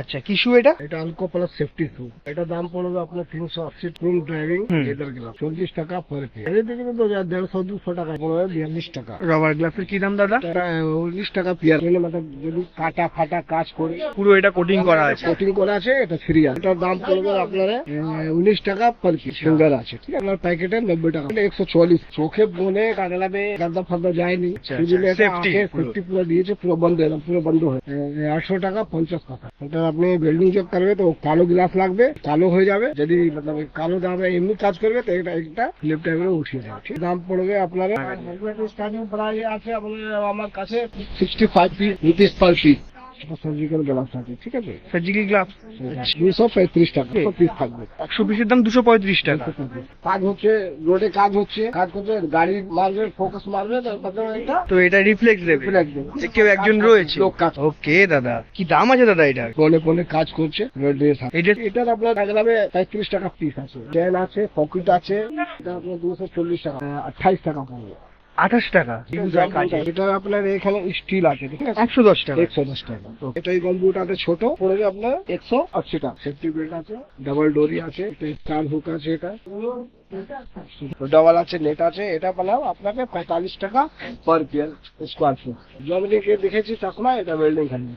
আচ্ছা কি শু এটা? এটা আলকো প্লাস সেফটি শু এটা দাম পড়বে আপনার তিনশো আশি ক্রুম ড্রাইভিং লেদার গ্লাস চল্লিশ টাকা পার পিস দেড়শো দুশো টাকা পড়বে বিয়াল্লিশ টাকা। রবার গ্লাসের কি দাম দাদা? উনিশ টাকা পিয়ার মানে মানে যদি কাটা ফাটা কাজ করে। পুরো এটা কোটিং করা আছে। কোটিং করা আছে এটা ফ্রি আছে। এটার দাম পড়বে আপনার উনিশ টাকা পার পিস সিঙ্গার আছে ঠিক আছে? আপনার প্যাকেটে নব্বই টাকা। একশো চল্লিশ চোখে বনে কাগলাবে গাদা ফাদা যায়নি। আচ্ছা, জন্য আচ্ছা, safety পুরো। সেফটি পুরো দিয়েছে পুরো বন্ধ পুরো বন্ধ হয়ে আটশো টাকা পঞ্চাশ টাকা। এটা আপনি বিল্ডিং জব করবে তো কালো গ্লাস লাগবে কালো হয়ে যাবে। যদি মতলব কালো দামে এমনি কাজ করবে তো এটা একটা ফ্লিপ টাইপের উঠিয়ে যাবে ঠিক? দাম পড়বে আপনার স্টার্টিং প্রাইস আছে আমার কাছে sixty five piece rupees per piece surgical glass আছে ঠিক আছে? সার্জিক্যাল গ্লাভস দুশো পঁয়ত্রিশ টাকা পিস থাকবে। একশো পিসের দাম দুশো পঁয়ত্রিশ টাকা। কাজ হচ্ছে রোডে কাজ হচ্ছে কাজ করছে গাড়ি মারবে ফোকাস মারবে এটা তো এটা রিফ্লেক্স দেবে। flex যে কেউ একজন রয়েছে। ওকে দাদা। কি দাম আছে দাদা এটার? বনে বনে কাজ করছে এটা এটার আপনার গ্রামে পঁয়ত্রিশ টাকা পিস আছে। ট্রেন আছে পকেট আছে। এটা আপনার দুশো চল্লিশ টাকা আঠাইশ টাকা পড়বে। আঠাশ টাকা। এটা আপনার এখানে স্টিল আছে একশো দশ টাকা। একশো দশ টাকা। এটা এই কম্পিউটারটা ছোট পড়বে আপনার একশো আশি টাকা। সেফটি বেল্ট আছে ডাবল ডোরি আছে চার হুক আছে এটা। ডাবল আছে নেট আছে এটা পেলাম আপনাকে পঁয়তাল্লিশ টাকা পার পিয়ার স্কোয়ার ফুট জমিকে দেখেছি তখন এটা বিল্ডিং খালি।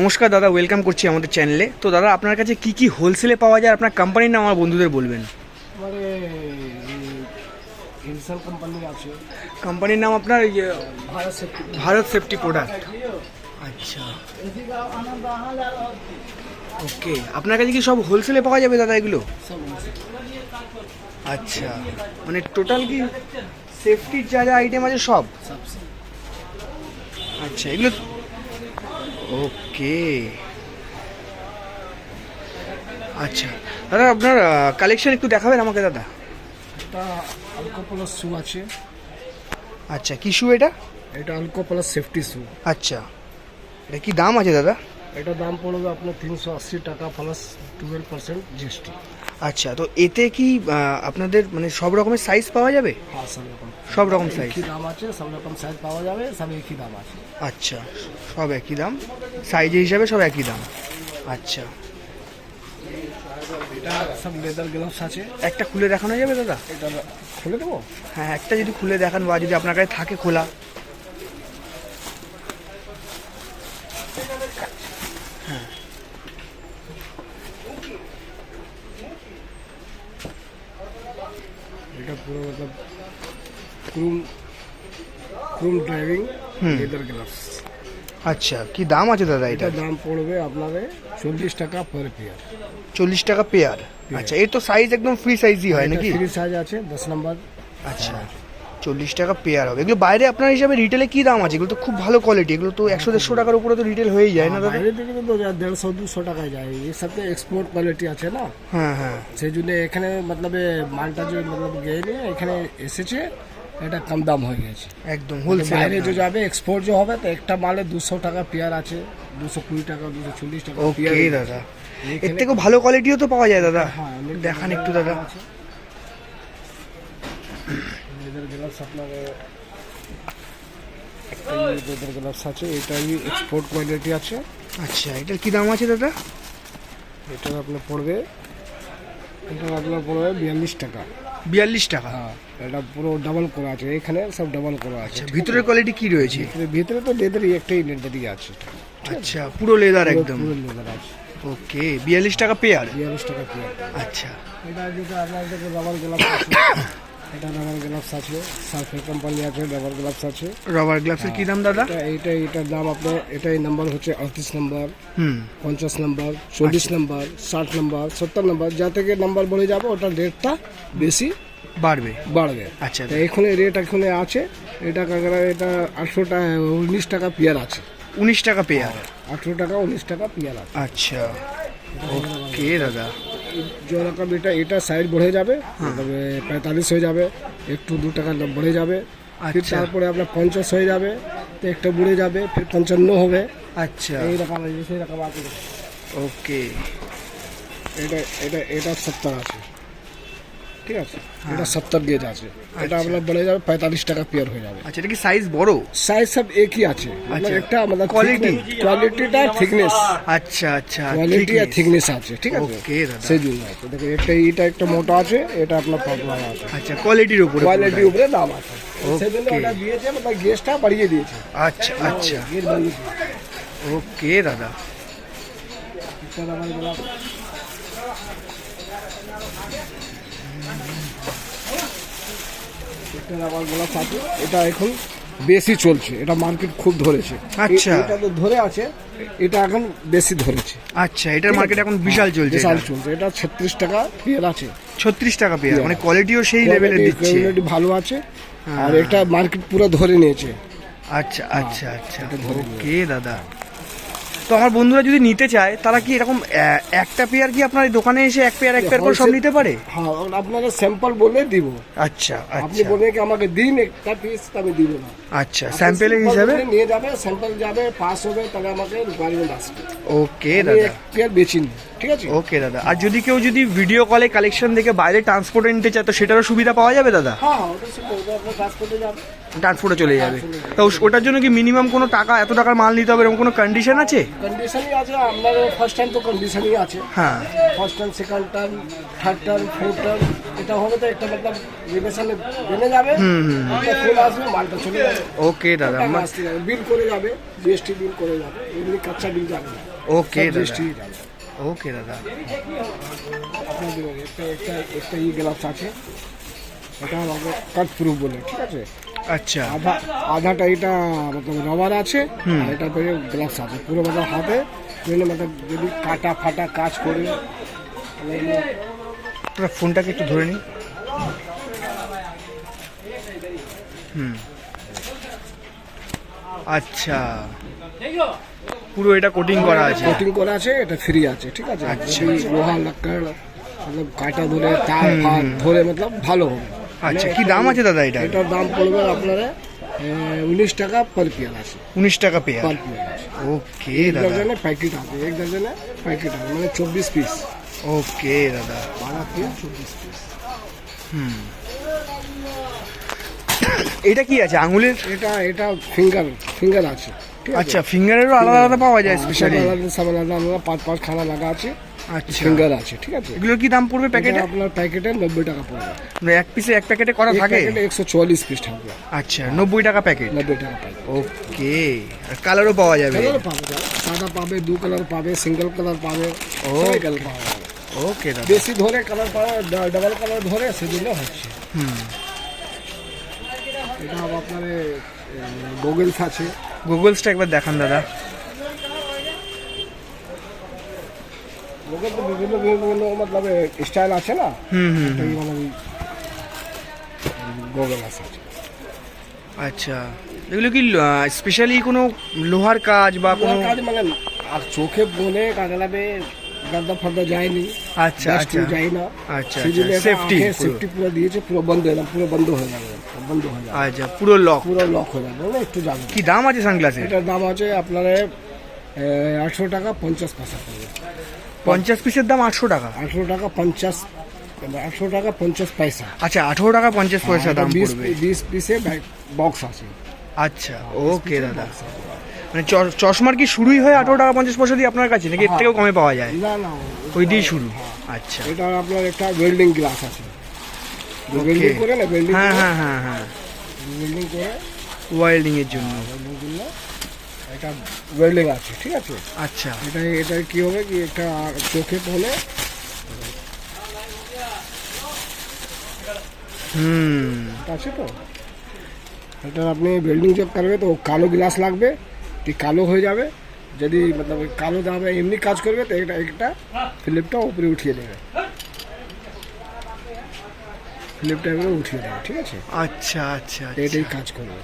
নমস্কার দাদা ওয়েলকাম করছি আমাদের চ্যানেলে তো দাদা আপনার কাছে কি কি হোলসেলে পাওয়া যায় আপনার কোম্পানির নাম আমার বন্ধুদের বলবেন? মানে হিলসাল কোম্পানি আছে। কোম্পানির নাম আপনার ইয়ে, Bharat safety Bharat safety product আচ্ছা। ওকে আপনার কাছে কি সব হোলসেলে পাওয়া যাবে দাদা এগুলো? আচ্ছা। মানে টোটাল কি সেফটির যা যা আইটেম আছে সব? আচ্ছা এগুলো ওকে। আচ্ছা। দাদা আপনার কালেকশন একটু দেখাবেন আমাকে দাদা? এটা আলকো প্লাস শু আছে। আচ্ছা কি শু এটা? এটা আলকো প্লাস সেফটি শু আচ্ছা। এটা কি দাম আছে দাদা? এটা দাম পড়বে আপনার তিনশো আশি টাকা প্লাস টুয়েলভ পার্সেন্ট জিএসটি আচ্ছা তো এতে কি আপনাদের মানে সব রকমের সাইজ পাওয়া যাবে? হ্যাঁ সব রকম। সব রকম সাইজ একই দাম আছে সব রকম সাইজ পাওয়া যাবে সব একই দাম আছে। আচ্ছা সব একই দাম। সাইজ হিসাবে সব একই দাম। আচ্ছা। এটা সব লেদার গ্লাভস আছে। একটা খুলে দেখানো যাবে দাদা? এটা খুলে দেবো? হ্যাঁ একটা যদি খুলে দেখান বা যদি আপনার কাছে থাকে খোলা। এটা मतलब ক্রুম ক্রুম ড্রাইভিং। লেদার গ্লাভস আচ্ছা কি দাম আছে দাদা এটা এটা দাম পড়বে আপনাদের চল্লিশ টাকা পার পেয়ার চল্লিশ টাকা পেয়ার আচ্ছা এর তো সাইজ একদম ফ্রি সাইজই হয় নাকি? ফ্রি সাইজ আছে দশ নম্বর আচ্ছা। চল্লিশ টাকা পেয়ার হবে। এগুলো বাইরে আপনার হিসাবে রিটেলে কি দাম আছে? এগুলো তো খুব ভালো কোয়ালিটি এগুলো তো একশো দেড়শো টাকার উপরে তো রিটেল হয়েই যায় না দাদা? বাইরে থেকে তো দেড়শো দুশো টাকায় যায়। এর সাথে এক্সপোর্ট কোয়ালিটি আছে না? হ্যাঁ হ্যাঁ। সেই জন্য এখানে মতলব মালটা যে মতলব নিয়ে এখানে এসেছে এটা কম দাম হয়ে গেছে। একদম বাইরে যে যাবে এক্সপোর্ট যে হবে তো একটা মালে দুশো টাকা পেয়ার আছে। দুশো কুড়ি টাকা দুশো চল্লিশ টাকা ওকে দাদা। এর থেকেও ভালো কোয়ালিটিও তো পাওয়া যায় দাদা। হ্যাঁ দেখান একটু দাদা। লেদার গ্লাভস আপনার লেদার গ্লাভস আছে এটাই এক্সপোর্ট কোয়ালিটি আছে। আচ্ছা এটার কি দাম আছে দাদা? এটা আপনার পড়বে এটা আপনার পড়বে বিয়াল্লিশ টাকা। বিয়াল্লিশ টাকা? হ্যাঁ এটা পুরো ডাবল করা আছে এখানে সব ডাবল করা আছে। আচ্ছা ভিতরের কোয়ালিটি কি রয়েছে? ভিতরে- তো লেদারই একটাই লেদারই আছে। আচ্ছা পুরো লেদার একদম? পুরো লেদার আছে। ওকে বিয়াল্লিশ টাকা পেয়ার বিয়াল্লিশ টাকা পেয়ার আচ্ছা। এটা যেটা আপনার গ্লাভস আছে। এটা রাবার গ্লাভস আছে সার্ফের কোম্পানি আছে রাবার গ্লাভস আছে। রবার গ্লাভসের কি দাম দাদা? এটা এটার দাম আপনার এটাই নাম্বার হচ্ছে আটত্রিশ নাম্বার পঞ্চাশ নাম্বার চল্লিশ নাম্বার ষাট নাম্বার সত্তর নাম্বার যা থেকে নাম্বার বলে যাবে ওটার রেটটা বেশি বাড়বে। বাড়বে। আচ্ছা তো এখানে রেট এখানে আছে এটা কাকড়া এটা আটশো টাকা উনিশ টাকা পিয়ার আছে। উনিশ টাকা পেয়ার। আঠেরো টাকা উনিশ টাকা পিয়ার আছে। আচ্ছা। ওকে দাদা। जो रकम এটা এটা সাইড बढ़े যাবে তবে পঁয়তাল্লিশ হয়ে যাবে একটু দু টাকা দাম बढ़े যাবে ফির আচ্ছা। তারপরে আপনার পঞ্চাশ হয়ে যাবে তো একটা বুড়ে যাবে ফির পঞ্চান্ন হবে আচ্ছা এই রকম আছে সেই রকম আছে ওকে এটা এটা এটা সত্তর আছে ঠিক আছে এটা সত্তর গেজ আছে এটা আপনার বলে যাবে পঁয়তাল্লিশ টাকা পেয়ার হয়ে যাবে আচ্ছা এটা কি সাইজ বড় সাইজ সব একই আছে মানে একটা মানে কোয়ালিটি কোয়ালিটিটা থিকনেস আচ্ছা আচ্ছা কোয়ালিটি আর থিকনেস আছে ঠিক আছে ওকে দাদা সেই জন্য আছে দেখো একটা এটা একটা মোটা আছে এটা আপনার পাতলা আছে আচ্ছা কোয়ালিটির উপরে কোয়ালিটির উপরে দাম আছে সেই জন্য ওটা দিয়েছে মানে গেজটা বাড়িয়ে দিয়েছে আচ্ছা আচ্ছা ওকে দাদা আমার গোলাপ এটা এখন বেশি চলছে এটা মার্কেট খুব ধরেছে। আচ্ছা। এটা তো ধরে আছে এটা এখন বেশি ধরেছে। আচ্ছা এটার মার্কেট এখন বিশাল চলছে বিশাল চলছে এটা ছত্রিশ টাকা পেয়ার আছে। ছত্রিশ টাকা পেয়ার মানে কোয়ালিটিও সেই লেভেলের দিচ্ছে। কোয়ালিটি ভালো আছে হ্যাঁ। আর এটা মার্কেট পুরো ধরে নিয়েছে। আচ্ছা আচ্ছা আচ্ছা। ওকে দাদা। তো আমার বন্ধুরা যদি নিতে চায় তারা কি এরকম একটা পেয়ার কি আপনার দোকানে এসে এক পেয়ার এক পেয়ার করে সব নিতে পারে? হ্যাঁ আপনাকে স্যাম্পল বলে দিব। আচ্ছা আপনি আচ্ছা। বলে কি আমাকে দিন একটা পিস আমি দিব না। আচ্ছা আপনি স্যাম্পেলের হিসাবে? নিয়ে যাবে স্যাম্পল যাবে পাস হবে তাহলে আমাকে রিকোয়ারমেন্ট আসবে। ওকে দাদা। এক পেয়ার বেচি ঠিক আছে? ওকে দাদা। আর যদি কেউ যদি ভিডিও কলে কালেকশন দেখে বাইরে ট্রান্সপোর্টে নিতে চায় তো সেটারও সুবিধা পাওয়া যাবে দাদা? হ্যাঁ ওটা আপনার কাজ যাবে। ট্রান্সপোর্টে চলে যাবে। তো ওটার জন্য কি মিনিমাম কোনো টাকা এত টাকার মাল নিতে হবে এরকম কোনো কন্ডিশন আছে? কন্ডিশনই আছে আপনার ফার্স্ট টাইম তো কন্ডিশনই আছে। হ্যাঁ। First term second term third term fourth term এটা হবে তো একটা মতলব রিলেশনে যাবে। একটা ফুল আসবে মালটা চলে যাবে। ওকে দাদা বিল করে যাবে জিএসটি বিল করে যাবে এমনি কাঁচা বিল যাবে ওকে জিএসটি ওকে দাদা। একটা একটা একটা ই গ্লাভস আছে। এটা আমাকে কাট প্রুফ বলে ঠিক আছে? আচ্ছা। আধা আধাটা এটা মতলব রবার আছে আর এটা পেয়ে গ্লাভস আছে। পুরো মতলব হাতে পেলে মতলব যদি কাটা ফাটা কাজ করে। ফোনটাকে একটু ধরে নিন হুম। আচ্ছা। পুরো এটা কোটিং করা আছে। কোটিং করা আছে এটা ফ্রি আছে ঠিক আছে? আচ্ছা। লোহা লাক্কার মতলব কাটা ধরে তার ধরে মতলব ভালো হবে। আচ্ছা কি দাম আছে দাদা এটা? এটার দাম পড়বে আপনারা উনিশ টাকা পার পিয়ার আছে। উনিশ টাকা পেয়ার পার পিয়ার ওকে দাদা। প্যাকেট আছে এক দর্জনে প্যাকেট আছে মানে চব্বিশ পিস ওকে দাদা। বারো পিস চব্বিশ পিস হুম। এটা কি আছে আঙুলের? এটা এটা ফিঙ্গার ফিঙ্গার আছে আচ্ছা ফিঙ্গারেরও আলাদা আলাদা পাওয়া যায় স্পেশালি আলাদা সব আলাদা আলাদা পাঁচ পাঁচ খানা লাগা আছে। আচ্ছা। ফিঙ্গার আছে ঠিক আছে? এগুলোর কি দাম পড়বে প্যাকেটে? আপনার প্যাকেটে নব্বই টাকা পড়বে। মানে এক পিসে এক প্যাকেটে করা থাকে? একশো চুয়াল্লিশ পিস থাকবে। আচ্ছা নব্বই টাকা প্যাকেট? নব্বই টাকা প্যাকেট। ওকে আর কালারও পাওয়া যাবে। সাদা পাবে দু কালার পাবে সিঙ্গেল কালার পাবে ও। কালার পাবে ওকে দাদা। বেশি ধরে কালার পাবে ডাবল কালার ধরে সেজন্য হচ্ছে। হুম। এটা আপনার গুগলস আছে। গুগলসটা একবার দেখান দাদা। গুগল তো বিভিন্ন বিভিন্ন মতলব স্টাইল আছে না? হুম হুম এই মানে গুগল আছে। আচ্ছা। এগুলো কি স্পেশালি কোনো লোহার কাজ বা কোনো কাজ মানে আর চোখে বলে কাগলাবে গাদা ফাদা যায়নি। আচ্ছা আচ্ছা। যায় না আচ্ছা। জন্য আচ্ছা সেফটি সেফটি পুরো। দিয়েছে পুরো বন্ধ হয়ে পুরো বন্ধ হয়ে যাবে বন্ধ হয়ে যাবে আচ্ছা পুরো লক পুরো লক হয়ে যাবে একটু যাবে কি দাম আছে সানগ্লাসের? এটার দাম আছে আপনার আটশো টাকা পঞ্চাশ পয়সা পড়বে পঞ্চাশ পিসের দাম আটশো টাকা। আটশো টাকা পঞ্চাশ আটশো টাকা পঞ্চাশ পয়সা। আচ্ছা আঠেরো টাকা পঞ্চাশ পয়সা দাম বিশ পড়বে। বিশ পিসে বক্স আছে। আচ্ছা ওকে দাদা। মানে চশমার কি শুরুই হয় আঠেরো টাকা পঞ্চাশ পয়সা দিয়ে আপনার কাছে নাকি এর থেকেও কমে পাওয়া যায়? না না। ওই দিয়েই শুরু। আচ্ছা। এটা আপনার একটা ওয়েল্ডিং গ্লাস আছে। ওয়েল্ডিং করে না ওয়েল্ডিং হ্যাঁ হ্যাঁ হ্যাঁ হ্যাঁ। ওয়েল্ডিং করে? ওয়েল্ডিং এর জন্য। এটা ওয়েল্ডিং আছে ঠিক আছে? আচ্ছা। এটা এটা কি হবে কি একটা চোখে পড়লে? হুম। আছে তো? এটা আপনি ওয়েল্ডিং জব করবে তো কালো গ্লাস লাগবে তো কালো হয়ে যাবে যদি মতলব কালো দামে এমনি কাজ করবে তো এটা একটা ফিলিপটা উপরে উঠিয়ে দেবে। ফিলিপটা এবারে উঠিয়ে দেবে ঠিক আছে? আচ্ছা আচ্ছা এটাই আচ্ছা। কাজ করবে।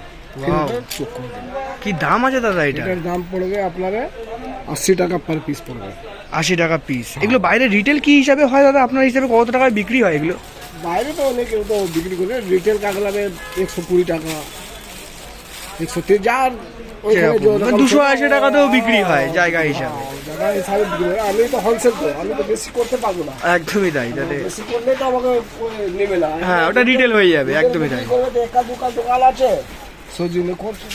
কি দাম আছে দাদা এটা? এটার দাম পড়বে আপনার আশি টাকা পার পিস পড়বে। আশি টাকা পিস এগুলো বাইরে রিটেল কি হিসাবে হয় দাদা? আপনার হিসাবে কত টাকায় বিক্রি হয় এগুলো? বাইরে তো অনেক কেউ তো বিক্রি করে। রিটেল কাগলাবে একশো কুড়ি টাকা একশো তিরিশ যার মানে দুশো আশি টাকাতেও বিক্রি হয় জায়গা হিসাবে। করে। আমি তো হোলসেল তো আমি তো বেশি করতে পারব না। একদমই তাই তাহলে। বেশি করলে তো আমাকে নেবে না। হ্যাঁ ওটা রিটেল হয়ে যাবে একদমই তাই। একা দোকান দোকান আছে। সজিনে করছে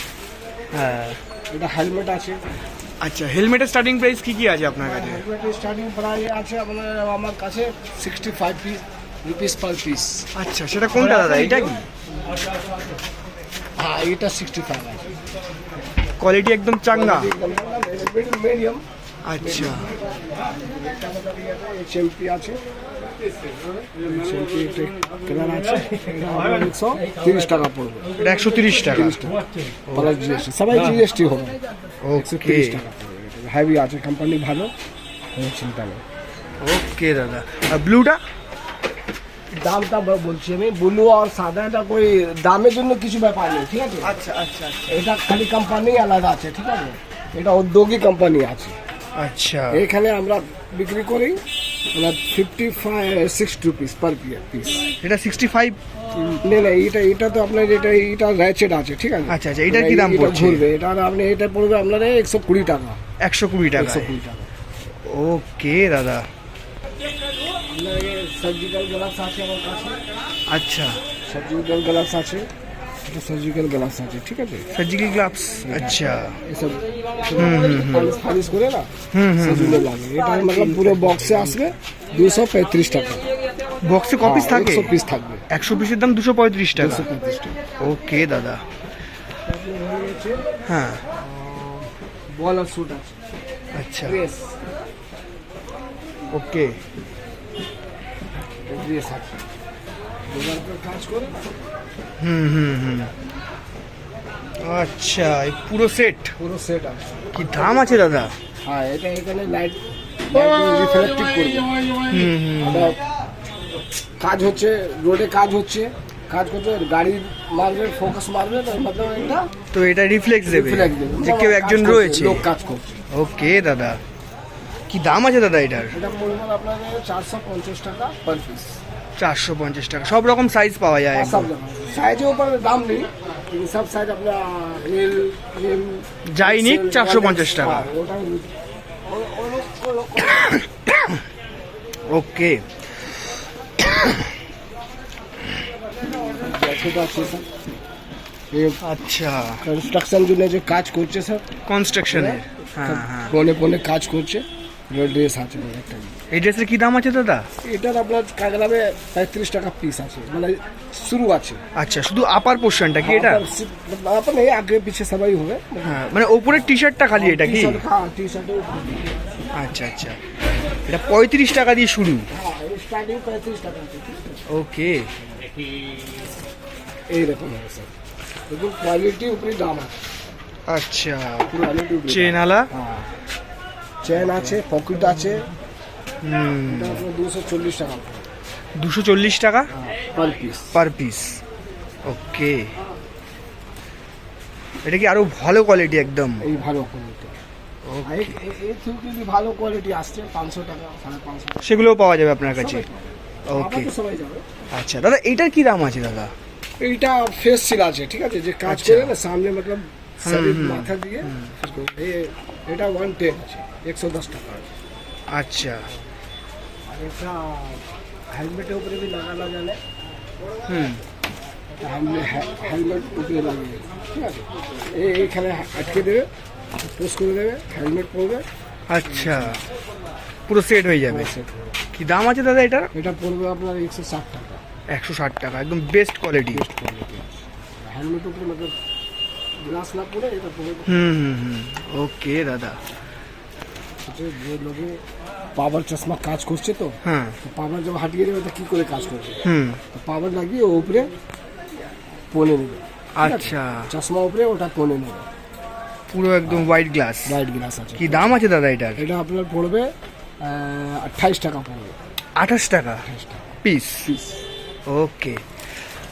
হ্যাঁ। এটা হেলমেট আছে। আচ্ছা হেলমেটের স্টার্টিং প্রাইস কি কি আছে আপনার কাছে? হেলমেটের স্টার্টিং প্রাইস আছে আপনার আমার কাছে sixty five piece rupees per piece আচ্ছা সেটা কোনটা দাদা? এটা কি? হ্যাঁ এটা সিক্সটি ফাইভ আছে। কোয়ালিটি একদম চাঙ্গা। মিডিয়াম আচ্ছা। এচএমপি আছে। কালার আছে এটা একশো তিরিশ টাকা পড়বে। এটা একশো তিরিশ টাকা। Plus GST. সবাই জিএসটি হবে। একশো তিরিশ টাকা হেভি আছে কোম্পানি ভালো। চিন্তা নেই। ওকে দাদা। আর ব্লুটা দামটা বলছি আমি। ব্লু আর সাদাটা কই দামের জন্য কিছু ব্যাপার নেই ঠিক আছে? আচ্ছা আচ্ছা আচ্ছা। এটা খালি কোম্পানি আলাদা আছে ঠিক আছে? এটা উদ্যোগী কোম্পানি আছে। আচ্ছা। এখানে আমরা বিক্রি করি fifty five six rupees per piece এটা সিক্সটি ফাইভ না না এটা এটা তো আপনার এটা এটা র্যাচেট আছে ঠিক আছে? আচ্ছা, আচ্ছা, এটার কি দাম এটা পড়ছে? ঘুরবে এটা আপনি এটা পড়বে আপনার একশো কুড়ি টাকা। একশো কুড়ি টাকা একশো কুড়ি টাকা। ওকে দাদা। আপনার সার্জিক্যাল গ্লাভস আছে আমার কাছে। আচ্ছা। সার্জিক্যাল গ্লাভস আছে। এটা সার্জিক্যাল গ্লাভস আছে ঠিক আছে? সার্জিক্যাল গ্লাভস আচ্ছা। এসব পালিশ ফালিশ করে না? সেগুলো লাগে এটা মানে পুরো বক্সে আসবে দুশো পঁয়ত্রিশ টাকা। বক্সে কপিস থাকে? একশো পিস থাকবে। একশো পিসের দাম দুশো পঁয়ত্রিশ টাকা। দুশো পঁয়ত্রিশ টাকা। ওকে দাদা। হ্যাঁ। বল আর স্যুট আছে। আচ্ছা। ওকে। ড্রেস আছে। কাজ করে। হুম হুম হুম। আচ্ছা এই পুরো সেট পুরো সেট আছে। কি দাম আছে দাদা? হ্যাঁ এটা এখানে লাইট রিফ্লেক্টিভ করবে হুম হুম। কাজ হচ্ছে রোডে কাজ হচ্ছে কাজ করছে গাড়ি মারবে ফোকাস মারবে তো মতলব এটা তো এটা রিফ্লেক্স দেবে যে কেউ একজন রয়েছে। লোক কাজ করছে। ওকে দাদা। কি দাম আছে দাদা এটার? এটা পড়বে আপনাদের চারশো পঞ্চাশ টাকা পার পিস চারশো পঞ্চাশ টাকা। সব রকম সাইজ পাওয়া যায় সব একদম সাইজের উপর দাম নেই সব সাইজ আপনার যাই নিক 450 টাকা। ওটা ও- ও- ও- ওকে। আচ্ছা। কনস্ট্রাকশন জন্য যে কাজ করছে স্যার কনস্ট্রাকশনের হ্যাঁ হ্যাঁ পনে পনে কাজ করছে। ড্রেস আছে একটা এই ড্রেসের কি দাম আছে দাদা? এটার আপনার কাগলাবে পঁয়ত্রিশ টাকা পিস আছে মানে শুরু আছে। আচ্ছা শুধু আপার পোর্শনটা কি এটা? আপনার এই আগে পিছিয়ে সবাই হবে। হ্যাঁ মানে ওপরের টি শার্টটা খালি এটা কি? হ্যাঁ টি শার্টে আচ্ছা আচ্ছা। এটা পঁয়ত্রিশ টাকা দিয়ে শুরু। হ্যাঁ স্টার্টিং পঁয়ত্রিশ টাকা? ওকে। এইরকম হবে স্যার দেখুন কোয়ালিটি উপরে দাম আছে। আচ্ছা চেনালা হ্যাঁ। চেন আছে পকেট আছে। দুশো চল্লিশ টাকা। দুশো চল্লিশ টাকা? Per piece per piece okay. এটা কি আরও ভালো কোয়ালিটি একদম? এই ভালো কোয়ালিটি এই এই থেকে যদি ভালো কোয়ালিটি আসছে পাঁচশো টাকা সাড়ে পাঁচশো সেগুলোও পাওয়া যাবে আপনার কাছে? ওকে আচ্ছা দাদা এইটার কি দাম আছে দাদা? এইটা ফেস সিল আছে ঠিক আছে? যে কাজ আচ্ছা। করে না সামনে মতলব মাথা দিয়ে এটা ওয়ান টেন আছে একশো দশ টাকা আছে। আচ্ছা। আর এটা হেলমেটের উপরে भी লাগানো জানে হুম। হেলমেট উপরে লাগিয়ে ঠিক আছে? এইখানে আটকে দেবে পোস্ট করে দেবে হেলমেট পরবে। আচ্ছা। পুরো সেট হয়ে যাবে। কি দাম আছে দাদা এটার? এটা পড়বে আপনার একশো ষাট টাকা। একশো ষাট টাকা একদম best quality best quality helmet উপরে গ্লাস না পড়ে এটা পড়বে হুম হুম হুম। ওকে দাদা। যে লোকে পাওয়ার চশমা কাজ করছে তো হ্যাঁ। পাওয়ার যখন হাটিয়ে দেবে তো কী করে কাজ করবে? হুম। পাওয়ার লাগিয়ে ও উপরে পনে নেবে। আচ্ছা। চশমা উপরে ওটা পনে নেবে। পুরো একদম হোয়াইট গ্লাস লাইট গ্লাস আছে। কি দাম আছে দাদা এটার? এটা আপনার পড়বে আঠাইশ টাকা পড়বে। আঠাশ টাকা? পিস পিস ওকে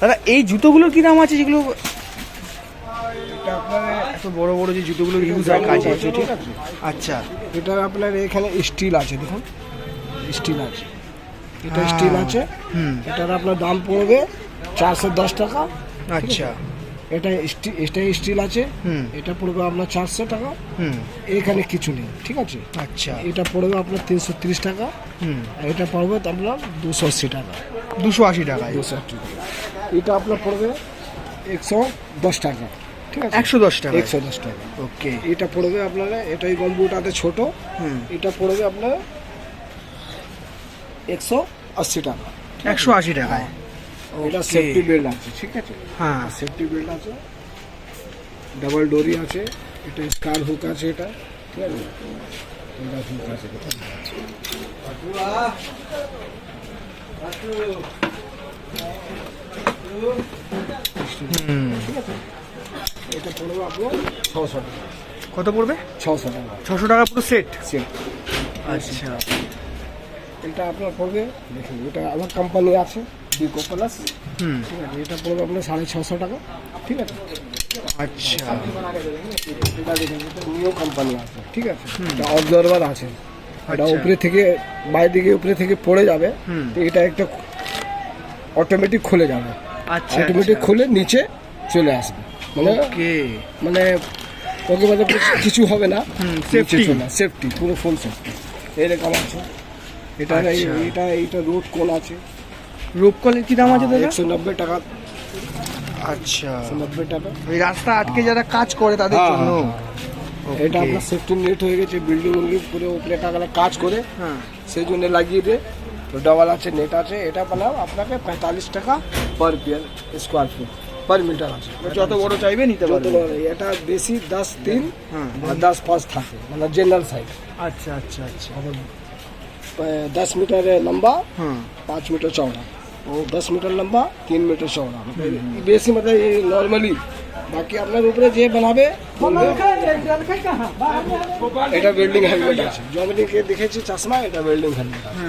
দাদা এই জুতোগুলোর কি দাম আছে যেগুলো এটা আপনার এত বড় বড় যে জুতোগুলো ইউজ হয় কাজে আছে ঠিক আছে। আচ্ছা। এটা আপনার এখানে স্টিল আছে দেখুন। স্টিল আছে। এটা হ্যাঁ। স্টিল আছে। হুম। এটার আপনার দাম পড়বে চারশো দশ টাকা। আচ্ছা। এটা এটা স্টিল আছে। হুম। এটা পড়বে আপনার চারশো টাকা। হুম। এখানে কিছু নেই ঠিক আছে? আচ্ছা। এটা পড়বে আপনার তিনশো তিরিশ টাকা। এটা পড়বে আপনার দুশো আশি টাকা। দুশো আশি টাকায়। দুশো আশি টাকা। এটা আপনার পড়বে একশো দশ টাকা। ঠিক আছে? একশো দশ টাকা। একশো দশ টাকা ওকে। এটা পড়বে আপনার এটা এই গম্বুটাতে ছোট। হুম। এটা পড়বে আপনার একশো আশি টাকা। একশো আশি টাকায় এটা সেফটি বেল্ট আছে ঠিক আছে? হ্যাঁ। সেফটি বেল্ট আছে। ডাবল ডোরি আছে। এটা স্কার হুক আছে এটা। ঠিক আছে? এটা হুক আছে হুম। ঠিক আছে? এটা পড়বে আপনার ছশো টাকা। কত পড়বে? ছশো টাকা। ছশো টাকা পুরো সেট সেট আচ্ছা। এটা আপনার পড়বে দেখুন এটা আমার কোম্পানি আছে বিকো প্লাস হুম। ঠিক আছে এটা পড়বে আপনার সাড়ে ছশো টাকা। ঠিক আছে? আচ্ছা। এটা দেখুন এটা কোম্পানি আছে ঠিক আছে? এটা অবজারভার আছে। এটা আচ্ছা। উপরে থেকে বাইরে দিকে উপরে থেকে পড়ে যাবে। তো এটা একটা অটোমেটিক খুলে যাবে। আচ্ছা অটোমেটিক খুলে নিচে চলে আসবে। মানে ওকে মানে ওকে মানে কিছু হবে না। safety। চলে সেফটি পুরো ফুল সেফটি এরকম আছে এটা এই-। এটা এইটা রোড কোন আছে। রূপকলের কি দাম আছে দাদা? একশো নব্বই টাকা। আচ্ছা। নব্বই টাকা। ওই রাস্তা আটকে যারা কাজ করে তাদের হ্যাঁ, জন্য। হ্যাঁ, এটা আপনার সেফটি নেট হয়ে গেছে বিল্ডিং উল্ডিং পুরো উপরে টাকা কাজ করে। হ্যাঁ। সেই জন্য লাগিয়ে দে। তো ডাবল আছে নেট আছে। এটা বানাও আপনাকে পঁয়তাল্লিশ টাকা পার পিয়ার স্কোয়ার ফিট পার মিটার আছে যত বড় চাইবে নিতে যত পারবে বড়, এটা বেশি দশ তিন হ্যাঁ আর দশ পাঁচ থাকে মানে জেনারেল সাইড আচ্ছা আচ্ছা আচ্ছা दस मीटर लंबा हाँ पाँच मीटर चौड़ा वो दस मीटर लंबा तीन मीटर चौड़ा मतलब बेसी मतलब ये नॉर्मली বাকি আপনার উপরে যে বানাবে বলবে, এটা বিল্ডিং হেলমেট আছে জমিকে দেখেছি চশমা এটা বিল্ডিং হেলমেট আছে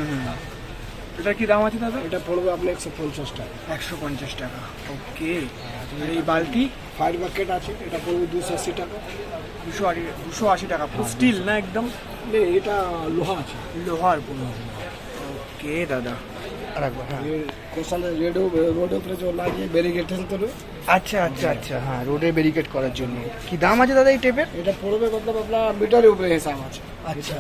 এটা কি দাম আছে দাদা? এটা পড়বে আপনার একশো পঞ্চাশ টাকা। একশো পঞ্চাশ টাকা। ওকে। এই বালতি? ফায়ার বাকেট আছে এটা পড়বে দুশো আশি টাকা। দুশো আশি দুশো আশি টাকা। স্টিল না একদম? এটা লোহা আছে। লোহার পুরো। ওকে দাদা। আর একবার হ্যাঁ। কোশাল রেড রোডের উপরে যে লাগিয়ে ব্যারিকেটেশন আচ্ছা আচ্ছা আচ্ছা। হ্যাঁ রোডে ব্যারিকেড করার জন্য। কি দাম আছে দাদা এই টেপের এটা পড়বে মতলব আপনার মিটারের উপরে হিসাব আছে। আচ্ছা।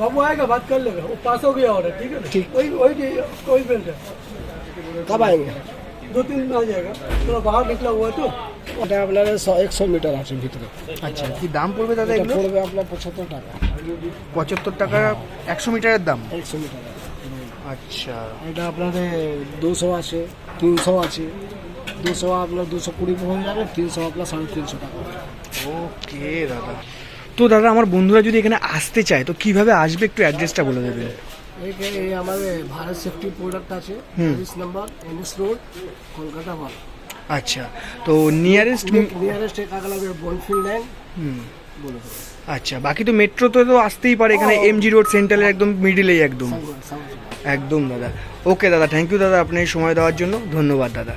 बाबू आएगा बात कर लेगा। वो पास हो गया और है ठीक है ना? ठीक। वही वही वही बेल्ट है कब आएंगे? দু তিন দিন আগে তোরা বাহার নিকলা হুয়া তো ওটা আপনার একশো মিটার আছে ভিতরে আচ্ছা কি দাম পড়বে দাদা এগুলো পড়বে আপনার পঁচাত্তর টাকা পঁচাত্তর টাকা একশো মিটারের দাম একশো মিটার আচ্ছা এটা আপনাদের দুশো আছে তিনশো আছে দুশো আপনার দুশো কুড়ি পর্যন্ত যাবে তিনশো আপনার সাড়ে তিনশো টাকা ওকে দাদা তো দাদা আমার বন্ধুরা যদি এখানে আসতে চায় তো কীভাবে আসবে? একটু অ্যাড্রেসটা বলে দেবেন। এই আমাদের ভারত সেফটি প্রোডাক্ট আছে। তিরিশ নম্বর এনএস রোড কলকাতা মাল আচ্ছা তো নিয়ারেস্ট নিয়ারেস্ট বনফিল্ড লাইন হুম। আচ্ছা বাকি তো মেট্রোতে তো আসতেই পারে এখানে এমজি রোড সেন্ট্রালের একদম মিডিলেই একদম। একদম দাদা। ওকে দাদা থ্যাংক ইউ দাদা আপনি সময় দেওয়ার জন্য। ধন্যবাদ দাদা।